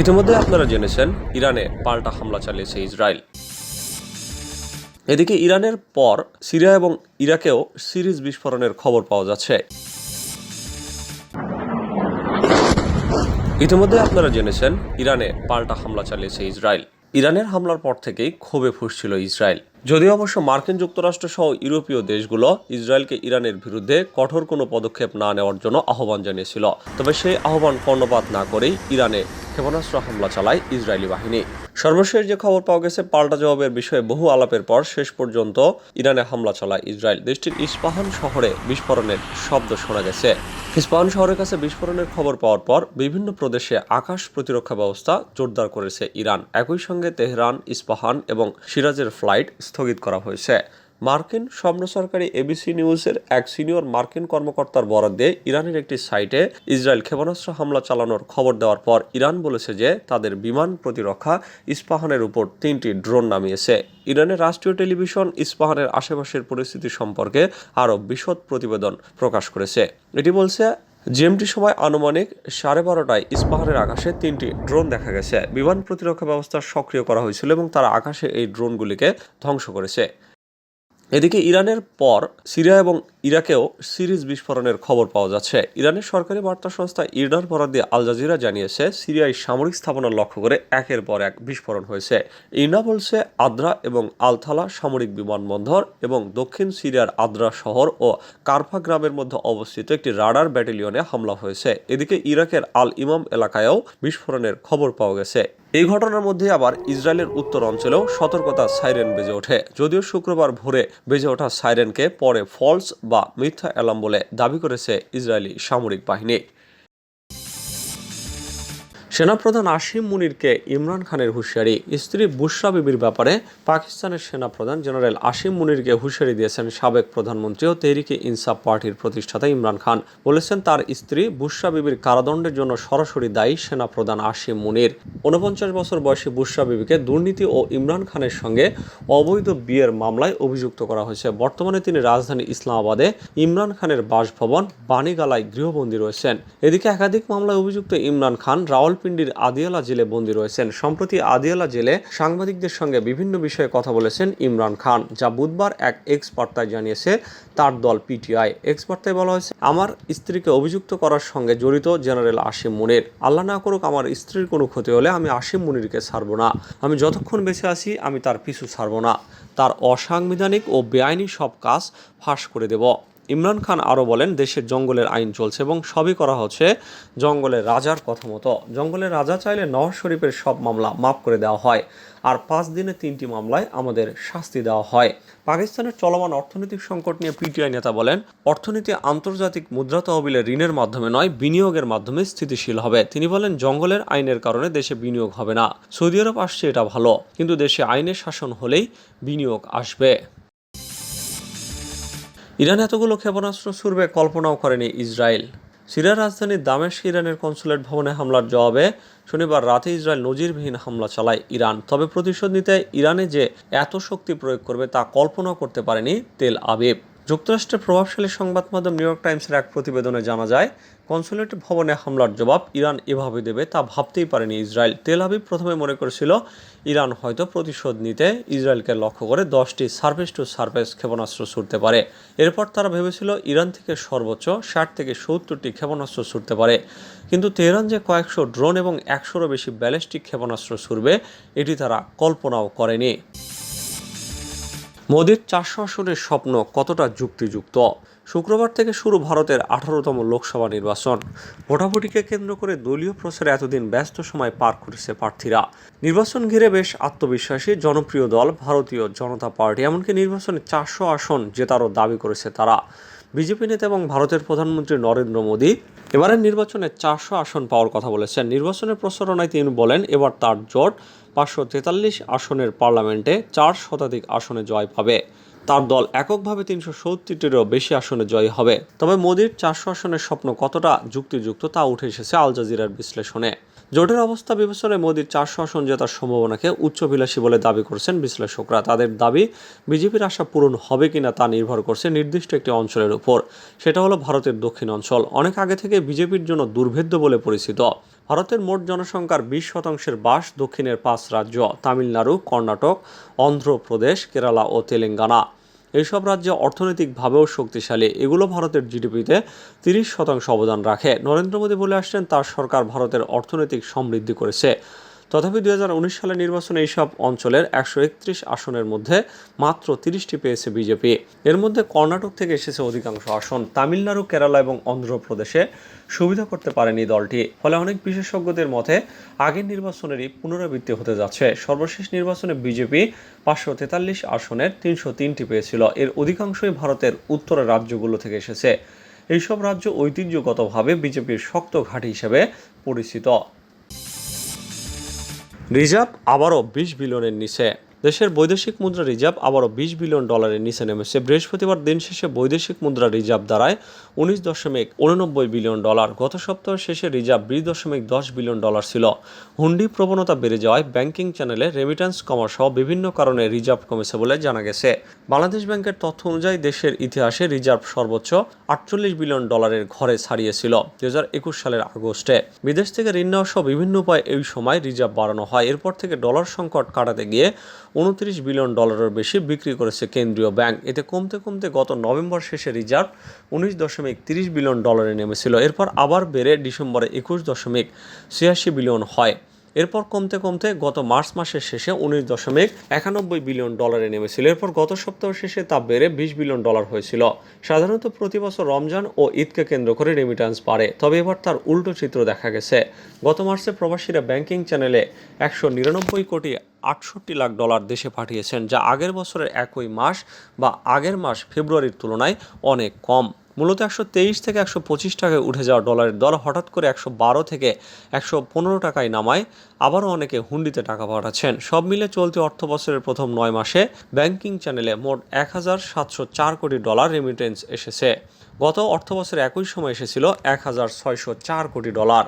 ইতিমধ্যে আপনারা জেনেছেন, ইরানে পাল্টা হামলা চালিয়েছে ইসরায়েল। এদিকে ইরানের পর সিরিয়া এবং ইরাকেও সিরিজ বিস্ফোরণের খবর পাওয়া যাচ্ছে। ইতিমধ্যে আপনারা জেনেছেন, ইরানে পাল্টা হামলা চালিয়েছে ইসরায়েল। ইরানের হামলার পর থেকেই ক্ষোভে ফুসছিল ইসরায়েল। যদিও অবশ্য মার্কিন যুক্তরাষ্ট্র সহ ইউরোপীয় দেশগুলো ইসরায়েলকে ইরানের বিরুদ্ধে কঠোর কোনো পদক্ষেপ না নেওয়ার জন্য আহ্বান জানিয়েছিল। তবে সেই আহ্বান কর্ণপাত না করেই ইরানে ক্ষেপণাস্ত্র হামলা চালায় ইসরায়েলি বাহিনী। সর্বশেষ যে খবর পাওয়া গেছে, পাল্টা জবাবের বিষয়ে বহু আলাপের পর শেষ পর্যন্ত ইরানে হামলা চলায় ইসরায়েল। দেশটির ইস্পাহান শহরে বিস্ফোরণের শব্দ শোনা গেছে। ইস্পাহান শহরের কাছে বিস্ফোরণের খবর পাওয়ার পর বিভিন্ন প্রদেশে আকাশ প্রতিরক্ষা ব্যবস্থা জোরদার করেছে ইরান। একই সঙ্গে তেহরান, ইস্পাহান এবং সিরাজের ফ্লাইট স্থগিত করা হয়েছে। মার্কিন স্বপ্ন সরকারি এবিসি নিউজের এক সিনিয়র মার্কিন কর্মকর্তার বরাদ দিয়ে ইরানের একটি সাইটে ইসরায়েল ক্ষেপণাস্ত্র হামলা চালানোর খবর দেওয়ার পর ইরান বলেছে যে তাদের বিমান প্রতিরক্ষা ইস্পাহানের উপর তিনটি ড্রোন নামিয়েছে। ইরানের রাষ্ট্রীয় টেলিভিশন ইস্পাহানের আশেপাশের পরিস্থিতি সম্পর্কে আরও বিশদ প্রতিবেদন প্রকাশ করেছে। এটি বলছে, জিএমটি সময় আনুমানিক সাড়ে বারোটায় ইস্পাহানের আকাশে তিনটি ড্রোন দেখা গেছে। বিমান প্রতিরক্ষা ব্যবস্থা সক্রিয় করা হয়েছিল এবং তারা আকাশে এই ড্রোনগুলিকে ধ্বংস করেছে। এদিকে ইরানের পর সিরিয়া এবং ইরাকেও সিরিজ বিস্ফোরণের খবর পাওয়া যাচ্ছে। ইরানের সরকারি বার্তা সংস্থা ইরনার বরাদ দিয়ে আল জাজিরা জানিয়েছে, সিরিয়ায় সামরিক স্থাপনা লক্ষ্য করে একের পর এক বিস্ফোরণ হয়েছে। ইরনা বলছে, আদ্রা এবং আলথালা সামরিক বিমানবন্দর এবং দক্ষিণ সিরিয়ার আদ্রা শহর ও কারফা গ্রামের মধ্যে অবস্থিত একটি রাডার ব্যাটালিয়নে হামলা হয়েছে। এদিকে ইরাকের আল ইমাম এলাকায়ও বিস্ফোরণের খবর পাওয়া গেছে। এই ঘটনার মধ্যে আবার ইসরায়েলের উত্তর অঞ্চলেও সতর্কতা সাইরেন বেজে ওঠে। যদিও শুক্রবার ভোরে বেজে ওঠা সাইরেনকে পরে ফলস বা মিথ্যা অ্যালার্ম বলে দাবি করেছে ইসরায়েলি সামরিক বাহিনী। সেনাপ্রধান আসিম মুনিরকে ইমরান খানের হুঁশিয়ারি। স্ত্রী বুশরা বিবির ব্যাপারে পাকিস্তানের সেনাপ্রধান জেনারেল আসিম মুনিরকে হুঁশিয়ারি দিয়েছেন সাবেক প্রধানমন্ত্রী ও তেহরিকে ইনসাফ পার্টির প্রতিষ্ঠাতা ইমরান খান। বলেছেন তার স্ত্রী বুশরা বিবির কারাদণ্ডের জন্য সরাসরি দায়ী সেনাপ্রধান আসিম মুনির। ঊনপঞ্চাশ বছর বয়সী বুশরা বিবিকে দুর্নীতি ও ইমরান খানের সঙ্গে অবৈধ বিয়ের মামলায় অভিযুক্ত করা হয়েছে। বর্তমানে তিনি রাজধানী ইসলামাবাদে ইমরান খানের বাসভবন বাণীগালায় গৃহবন্দী রয়েছেন। এদিকে একাধিক মামলায় অভিযুক্ত ইমরান খান রাওয়ালপিন্ডির আদিয়ালা জেলে বন্দী রয়েছেন। সম্প্রতি আদিয়ালা জেলে সাংবাদিকদের সঙ্গে বিভিন্ন বিষয়ে কথা বলেছেন ইমরান খান, যা বুধবার এক এক্স বার্তায় জানিয়েছে তার দল পিটিআই। এক্স বার্তায় বলা হয়েছে, আমার স্ত্রীকে অভিযুক্ত করার সঙ্গে জড়িত জেনারেল আসিম মুনির। আল্লাহ না করুক আমার স্ত্রীর কোনো ক্ষতি হলে আমি আসিম মুনিরকে ছাড়বো না। আমি যতক্ষণ বেঁচে আছি, আমি তার পিছু ছাড়বো না। তার অসাংবিধানিক ও বেআইনি সব কাজ ফাঁস করে দেব। ইমরান খান আরও বলেন, দেশের জঙ্গলের আইন চলছে এবং সবই করা হচ্ছে জঙ্গলের রাজার কথা মতো। জঙ্গলের রাজা চাইলে নওয়াজ শরীফের সব মামলা মাফ করে দেওয়া হয় আর পাঁচ দিনে তিনটি মামলায় আমাদের শাস্তি দেওয়া হয়। পাকিস্তানের চলমান অর্থনৈতিক সংকট নিয়ে পিটিআই নেতা বলেন, অর্থনীতি আন্তর্জাতিক মুদ্রা তহবিলের ঋণের মাধ্যমে নয়, বিনিয়োগের মাধ্যমে স্থিতিশীল হবে। তিনি বলেন, জঙ্গলের আইনের কারণে দেশে বিনিয়োগ হবে না। সৌদি আরব আসছে এটা ভালো, কিন্তু দেশে আইনের শাসন হলেই বিনিয়োগ আসবে। ইরান এতগুলো ক্ষেপণাস্ত্র ছুড়বে কল্পনাও করেনি ইসরায়েল। সিরিয়ার রাজধানীর দামেস্ক ইরানের কনসুলেট ভবনে হামলার জবাবে শনিবার রাতে ইসরায়েল নজিরবিহীন হামলা চালায় ইরান। তবে প্রতিশোধ নিতে ইরানে যে এত শক্তি প্রয়োগ করবে তা কল্পনা করতে পারেনি তেল আবিব। যুক্তরাষ্ট্রের প্রভাবশালী সংবাদ মাধ্যম নিউ ইয়র্ক টাইমসের এক প্রতিবেদনে জানা যায়, কনসুলেট ভবনে হামলার জবাব ইরান এভাবে দেবে তা ভাবতেই পারেনি ইসরায়েল। তেল আবিব প্রথমে মনে করেছিল ইরান হয়তো প্রতিশোধ নিতে ইসরায়েলকে লক্ষ্য করে দশটি সার্ভিস টু সার্ভিস ক্ষেপণাস্ত্র ছুটতে পারে। এরপর তারা ভেবেছিল ইরান থেকে সর্বোচ্চ ষাট থেকে সত্তরটি ক্ষেপণাস্ত্র ছুটতে পারে। কিন্তু তেহরান যে কয়েকশো ড্রোন এবং একশোরও বেশি ব্যালিস্টিক ক্ষেপণাস্ত্র ছুড়বে, এটি তারা কল্পনাও করেনি। মোদির চারশো আসনের স্বপ্ন কতটা যুক্তিযুক্ত? শুক্রবার থেকে শুরু ভারতের আঠারোতম লোকসভা নির্বাচন। ভোটাভুটিকে কেন্দ্র করে দলীয় প্রচারে এতদিন ব্যস্ত সময় পার করেছে প্রার্থীরা। নির্বাচন ঘিরে বেশ আত্মবিশ্বাসী জনপ্রিয় দল ভারতীয় জনতা পার্টি, এমনকি নির্বাচনে চারশো আসন জেতারও দাবি করেছে তারা। বিজেপি নেতা এবং ভারতের প্রধানমন্ত্রী নরেন্দ্র মোদী এবারের নির্বাচনে চারশো আসন পাওয়ার কথা বলেছেন। নির্বাচনের প্রচারণায় তিনি বলেন, এবার তার জোট পাঁচশো তেতাল্লিশ আসনের পার্লামেন্টে চার শতাধিক আসনে জয় পাবে। তার দল এককভাবে তিনশো সত্তরটিরও বেশি আসনে জয়ী হবে। তবে মোদির চারশো আসনের স্বপ্ন কতটা যুক্তিযুক্ত তা উঠে এসেছে আল জাজিরার বিশ্লেষণে। জোটের অবস্থা বিবেচনায় মোদির চারশো আসন জেতার সম্ভাবনাকে উচ্চবিলাসী বলে দাবি করছেন বিশ্লেষকরা। তাদের দাবি, বিজেপির আশা পূরণ হবে কিনা তা নির্ভর করছে নির্দিষ্ট একটি অঞ্চলের উপর। সেটা হলো ভারতের দক্ষিণ অঞ্চল। অনেক আগে থেকে বিজেপির জন্য দুর্ভেদ্য বলে পরিচিত। ভারতের মোট জনসংখ্যার বিশ শতাংশের বাস দক্ষিণের পাঁচ রাজ্য। তামিলনাড়ু, কর্ণাটক, অন্ধ্রপ্রদেশ, কেরালা ও তেলেঙ্গানা। এইসব রাজ্য অর্থনৈতিকভাবেও শক্তিশালী। এগুলো ভারতের জিডিপিতে তিরিশ শতাংশ অবদান রাখে। নরেন্দ্র মোদী বলে আসছেন, তার সরকার ভারতের অর্থনৈতিক সমৃদ্ধি করেছে। তথাপি দুই সালের নির্বাচনে এইসব অঞ্চলের একশো একত্রিশ আসনের মধ্যে মাত্র তিরিশটি পেয়েছে বিজেপি। এর মধ্যে কর্ণাটক থেকে এসেছে অধিকাংশ আসন। তামিলনাড়ু, কেরালা এবং অন্ধ্রপ্রদেশে সুবিধা করতে পারেনি দলটি। ফলে অনেক বিশেষজ্ঞদের মতে আগের নির্বাচনেরই পুনরাবৃত্তি হতে যাচ্ছে। সর্বশেষ নির্বাচনে বিজেপি পাঁচশো তেতাল্লিশ আসনের তিনশো তিনটি পেয়েছিল। এর অধিকাংশই ভারতের উত্তরের রাজ্যগুলো থেকে এসেছে। এইসব রাজ্য ঐতিহ্যগতভাবে বিজেপির শক্ত ঘাঁটি হিসেবে পরিচিত। রিজার্ভ আবারও বিশ বিলিয়নের নিচে। দেশের বৈদেশিক মুদ্রা রিজার্ভ আবারও বিশ বিলিয়ন ডলারের নিচে নেমেছে। বৃহস্পতিবার দিন শেষে বৈদেশিক মুদ্রা রিজার্ভ দাঁড়ায় উনিশ দশমিক উননব্বই বিলিয়ন ডলার, গত সপ্তাহ শেষে রিজার্ভ বিশ দশমিক দশ বিলিয়ন ডলার ছিল। হুন্ডি প্রবণতা বেড়ে যাওয়ায় ব্যাংকিং চ্যানেলে রেমিট্যান্স কমা সহ বিভিন্ন কারণে রিজার্ভ কমেছে বলে জানা গেছে। বাংলাদেশ ব্যাংকের তথ্য অনুযায়ী দেশের ইতিহাসে রিজার্ভ সর্বোচ্চ আটচল্লিশ বিলিয়ন ডলারের ঘরে ছাড়িয়েছিল দু হাজার একুশ সালের আগস্টে। বিদেশ থেকে ঋণ নেওয়া সহ বিভিন্ন উপায়ে এই সময় রিজার্ভ বাড়ানো হয়। এরপর থেকে ডলার সংকট কাটাতে গিয়ে উনত্রিশ বিলিয়ন ডলারের বেশি বিক্রি করেছে কেন্দ্রীয় ব্যাংক। এতে কমতে কমতে গত নভেম্বর শেষে রিজার্ভ উনিশ দশমিক তিরিশ বিলিয়ন ডলারে নেমেছিল। এরপর আবার বেড়ে ডিসেম্বরে একুশ দশমিক ছিয়াশি বিলিয়ন হয়। এরপর কমতে কমতে গত মার্চ মাসের শেষে উনিশ দশমিক একানব্বই বিলিয়ন ডলারে নেমেছিল। এরপর গত সপ্তাহ শেষে তা বেড়ে বিশ বিলিয়ন ডলার হয়েছিল। সাধারণত প্রতি বছর রমজান ও ঈদকে কেন্দ্র করে রেমিট্যান্স বাড়ে, তবে এবার তার উল্টো চিত্র দেখা গেছে। গত মার্চে প্রবাসীরা ব্যাংকিং চ্যানেলে একশো নিরানব্বই কোটি আটষট্টি লাখ ডলার দেশে পাঠিয়েছেন, যা আগের বছরের একই মাস বা আগের মাস ফেব্রুয়ারির তুলনায় অনেক কম। মূলত একশো তেইশ থেকে একশো পঁচিশ টাকায় উঠে যাওয়া ডলারের দর হঠাৎ করে একশো বারো থেকে একশো পনেরো টাকায় নামায়। আবারও অনেকে হুন্ডিতে টাকা পাঠাচ্ছেন। সব মিলে চলতি অর্থ বছরের প্রথম নয় মাসে ব্যাংকিং চ্যানেলে মোট এক হাজার সাতশো চার কোটি ডলার রেমিটেন্স এসেছে। গত অর্থ বছরে একই সময় এসেছিল এক হাজার ছয়শো চার কোটি ডলার।